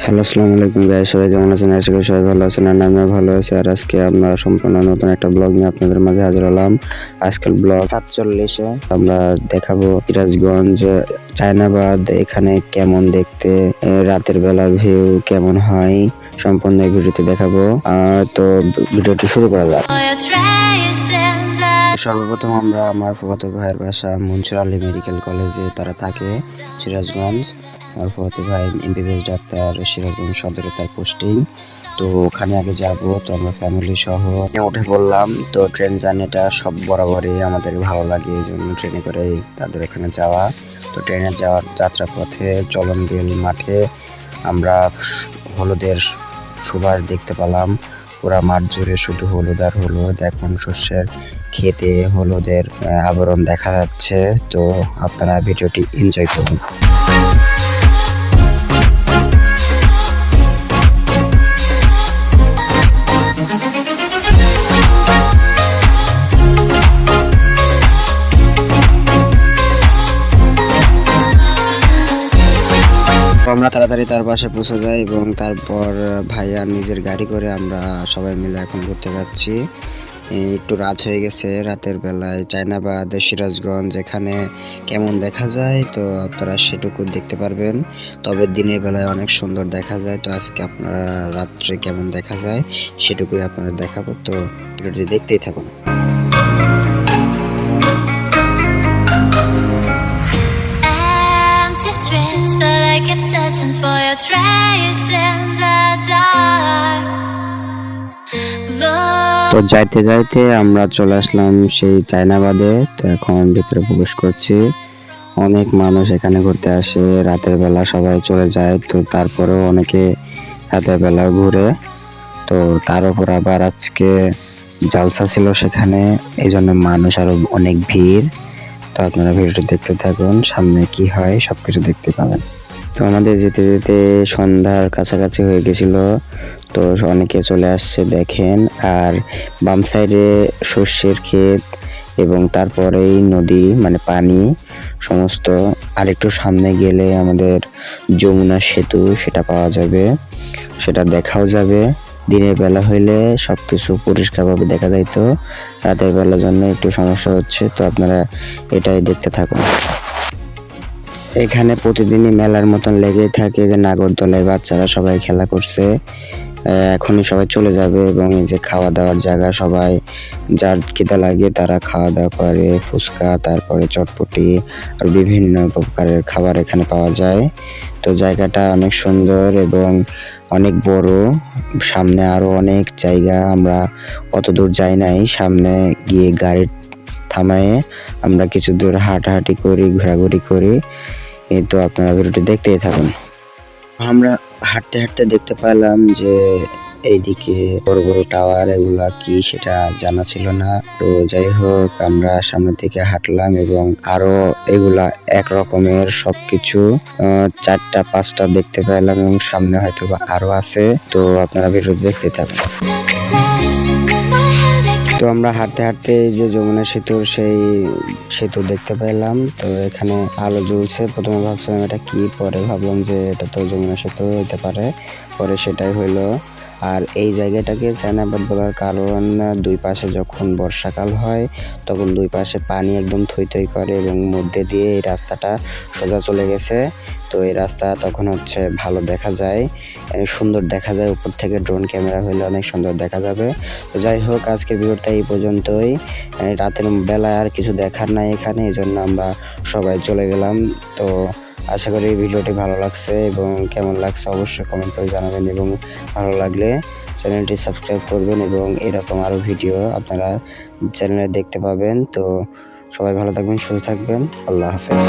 Hello, আসসালামু আলাইকুম guys সবাই কেমন আছেন? আশা করি সবাই ভালো আছেন আর আমিও ভালো আছি। আর আজকে আমরা সম্পূর্ণ নতুন একটা ব্লগ নিয়ে আপনাদের মাঝে হাজির হলাম। আজকাল ব্লগ সাতচল্লিশে। আমরা দেখাবো সিরাজগঞ্জ, চায়নাবাদ, এখানে কেমন দেখতে রাতের বেলার ভিউ কেমন হয়, সম্পূর্ণ এই ভিডিওতে দেখাবো। তো ভিডিওটি শুরু করা যাক। সর্বপ্রথম আমরা আমার ফুফাতো ভাইয়ের বাসা মনসুর আলী মেডিকেল কলেজে, তারা থাকে সিরাজগঞ্জ। ফুফাতো ভাই এমবিবিএস ডাক্তার সিরাজগঞ্জ সদরে তার পোস্টিং তো ওখানে আগে যাব, তো আমরা ফ্যামিলি সহ উঠে পড়লাম। তো ট্রেন জার্নিটা সব বরাবরই আমাদের ভালো লাগে, এই জন্য ট্রেনে করে তাদের ওখানে যাওয়া। তো ট্রেনে যাওয়ার যাত্রা পথে চলনবিল মাঠে আমরা হলুদের সুবাস দেখতে পেলাম। পুরা মাঠ জুড়ে শুধু হলুদ আর হলুদ। এখন শস্যের খেতে হলুদের আবরণ দেখা যাচ্ছে। তো আপনারা ভিডিওটি এনজয় করুন। আমরা তাড়াতাড়ি তার পাশে পৌঁছে যাই এবং তারপর ভাইয়া নিজের গাড়ি করে আমরা সবাই মিলে এখন ঘুরতে যাচ্ছি। একটু রাত হয়ে গেছে, রাতের বেলায় চায়নাবাদ, সিরাজগঞ্জ এখানে কেমন দেখা যায় তো আপনারা সেটুকু দেখতে পারবেন। তবে দিনের বেলায় অনেক সুন্দর দেখা যায়, তো আজকে আপনারা রাত্রে কেমন দেখা যায় সেটুকুই আপনাদের দেখাবো। তো ভিডিওটি দেখতেই থাকুন। তো যাইতে যাইতে আমরা চলে আসলাম সেই চায়নাবাদে। তো এখন ভিতরে প্রবেশ করছি। অনেক মানুষ এখানে ঘুরতে আসে। রাতের বেলা সবাই চলে যায়। তো তারপরেও অনেকে রাতের বেলা ঘুরে। তো তার উপর আবার আজকে জালসা ছিল সেখানে। এই জন্য মানুষ আরও অনেক ভিড়। তো আপনারা ভিডিওটি দেখতে থাকুন। সামনে কি হয় সবকিছু দেখতে পাবেন। তো আমাদের যেতে যেতে সন্ধ্যার কাছাকাছি হয়ে গেছিল। তো অনেকে চলে আসছে, দেখেন। আর বাম সাইডে শস্যের ক্ষেত এবং তারপরেই নদী মানে পানি, সমস্ত। আর একটু সামনে গেলে আমাদের যমুনা সেতু, সেটা পাওয়া যাবে। সেটা দেখাও যাবে। দিনের বেলা হইলে সবকিছু পরিষ্কারভাবে দেখা যাইতো রাতের বেলার জন্য একটু সমস্যা হচ্ছে, তো আপনারা এটাই দেখতে থাকুন। এখানে প্রতিদিনই মেলার মতন লেগেই থাকে যে নাগরদোলায় বাচ্চারা সবাই খেলা করছে। এখনই সবাই চলে যাবে এবং এই যে খাওয়া দাওয়ার জায়গা সবাই, যার খিদা লাগে তারা খাওয়া দাওয়া করে, ফুচকা, তারপরে চটপটি আর বিভিন্ন প্রকারের খাবার এখানে পাওয়া যায়। তো জায়গাটা অনেক সুন্দর এবং অনেক বড়। সামনে আরও অনেক জায়গা, আমরা অত দূর যাই নাই। সামনে গিয়ে গাড়ি থামায়ে আমরা কিছু দূর হাঁটাহাঁটি করি, ঘোরাঘুরি করি। এই তো আপনারা ভিডিওটি দেখতেই থাকুন। আমরা হাঁটতে হাঁটতে দেখতে পেলাম যে এইদিকে বড় বড় টাওয়ার এগুলা কি সেটা জানা ছিল না। তো যাই হোক, আমরা সামনের দিকে হাঁটলাম এবং আরও এগুলা এক রকমের সবকিছু চারটা, পাঁচটা দেখতে পেলাম এবং সামনে হয়তো আরও আছে। তো আপনারা ভিডিও দেখতে থাকুন। তো আমরা হাঁটতে হাঁটতে যে যমুনা সেতুর সেই সেতু দেখতে পেলাম। তো এখানে আলো জ্বলছে। প্রথমে ভাবছিলাম এটা কি, পরে ভাবলাম যে এটা তো যমুনা সেতু হতে পারে। পরে সেটাই হইল। আর এই জায়গাটাকে চায়নাবাদ বলার কারণ, দুই পাশে যখন বর্ষাকাল হয়, তখন দুই পাশে পানি একদম থই থই করে এবং মধ্যে দিয়ে এই রাস্তাটা সোজা চলে গেছে। তো এই রাস্তা তখন হচ্ছে ভালো দেখা যায়। সুন্দর দেখা যায়। উপর থেকে ড্রোন ক্যামেরা হলে অনেক সুন্দর দেখা যাবে। তো যাই হোক, আজকের ভিডিওটা এই পর্যন্তই। রাতের বেলায় আর কিছু দেখার নাই এখানে, এই জন্য আমরা সবাই চলে গেলাম। তো আশা করি ভিডিওটি ভালো লাগছে এবং কেমন লাগছে অবশ্যই কমেন্ট করে জানাবেন এবং ভালো লাগলে চ্যানেলটি সাবস্ক্রাইব করবেন এবং এরকম আরও ভিডিও আপনারা চ্যানেলে দেখতে পাবেন। তো সবাই ভালো থাকবেন, সুস্থ থাকবেন। আল্লাহ হাফেজ।